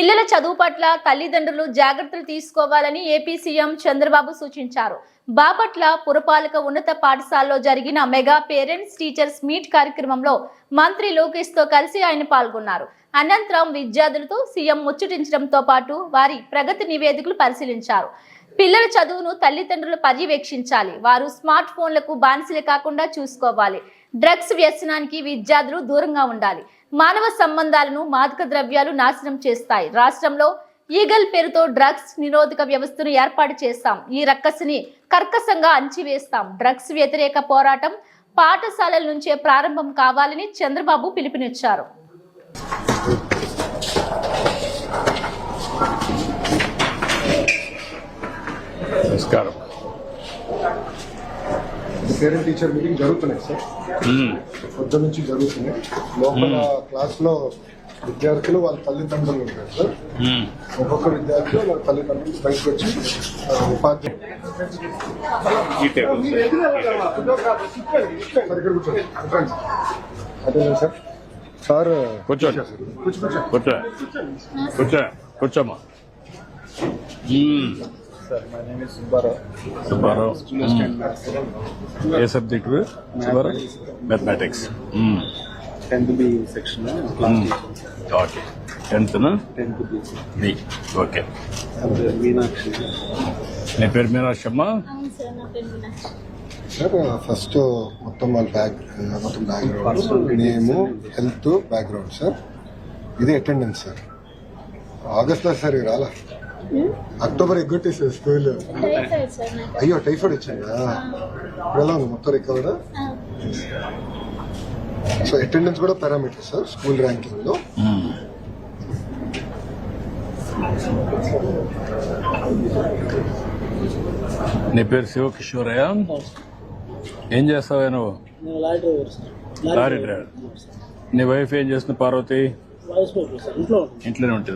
పిల్లల చదువు పట్ల తల్లిదండ్రులు జాగ్రత్తలు తీసుకోవాలని ఏపీ సీఎం చంద్రబాబు సూచించారు. బాపట్ల పురపాలక ఉన్నత పాఠశాలలో జరిగిన మెగా పేరెంట్స్ టీచర్స్ మీట్ కార్యక్రమంలో మంత్రి లోకేష్తో కలిసి ఆయన పాల్గొన్నారు. అనంతరం విద్యార్థులతో సీఎం ముచ్చటించడంతో పాటు వారి ప్రగతి నివేదికలు పరిశీలించారు. పిల్లల చదువును తల్లిదండ్రులు పర్యవేక్షించాలి. వారు స్మార్ట్ ఫోన్లకు బానిసలు కాకుండా చూసుకోవాలి. డ్రగ్స్ వ్యసనానికి విద్యార్థులు దూరంగా ఉండాలి. మానవ సంబంధాలను మాదక ద్రవ్యాలు నాశనం చేస్తాయి. రాష్ట్రంలో ఈగల్ పేరుతో డ్రగ్స్ నిరోధక వ్యవస్థను ఏర్పాటు చేస్తాం. ఈ రక్కసిని కర్కశంగా అంచివేస్తాం డ్రగ్స్ వ్యతిరేక పోరాటం పాఠశాలల నుంచే ప్రారంభం కావాలని చంద్రబాబు పిలుపునిచ్చారు. నమస్కారం. పేరెంట్ టీచర్ మీటింగ్ జరుగుతున్నాయి సార్. పొద్దు నుంచి జరుగుతున్నాయి. లోపల క్లాస్లో విద్యార్థులు వాళ్ళ తల్లిదండ్రులు ఉంటారు సార్. ఒక్కొక్క విద్యార్థి వాళ్ళ తల్లిదండ్రులు బయటకు వచ్చి ఉపాధ్యాయులు. అదే సార్. సార్ కూర్చో. కూర్చో. కూర్చో. కూర్చో. కూర్చోమ్మా మ్మ్. Sir my name is Subbarao A subject Subbarao mathematics tenth B section okay టెన్త్నా tenth B okay Meenakshi నీ పేరు మీనాక్షమ్మ సార్ ఫస్ట్ మొత్తం వాళ్ళ బ్యాక్ మొత్తం background name health background sir ఇది అటెండెన్స్ సార్ ఆగస్ట్లో సార్ రాలా అక్టోబర్ ఎగ్గొట్టి సార్ స్కూల్. అయ్యో టైఫాయిడ్ వచ్చిందా? ఇప్పుడు ఎలా ఉంది మొత్తం రికవర్డ్ సో అటెండెన్స్ కూడా పారామీటర్ సార్ స్కూల్ ర్యాంకింగ్లో. నీ పేరు శివకిషోరయ్య ఏం చేస్తావా నువ్వు? లారీ డ్రైవర్ నీ వైఫ్ ఏం చేస్తుంది పార్వతి. ఇంట్లోనే ఉంటుంది.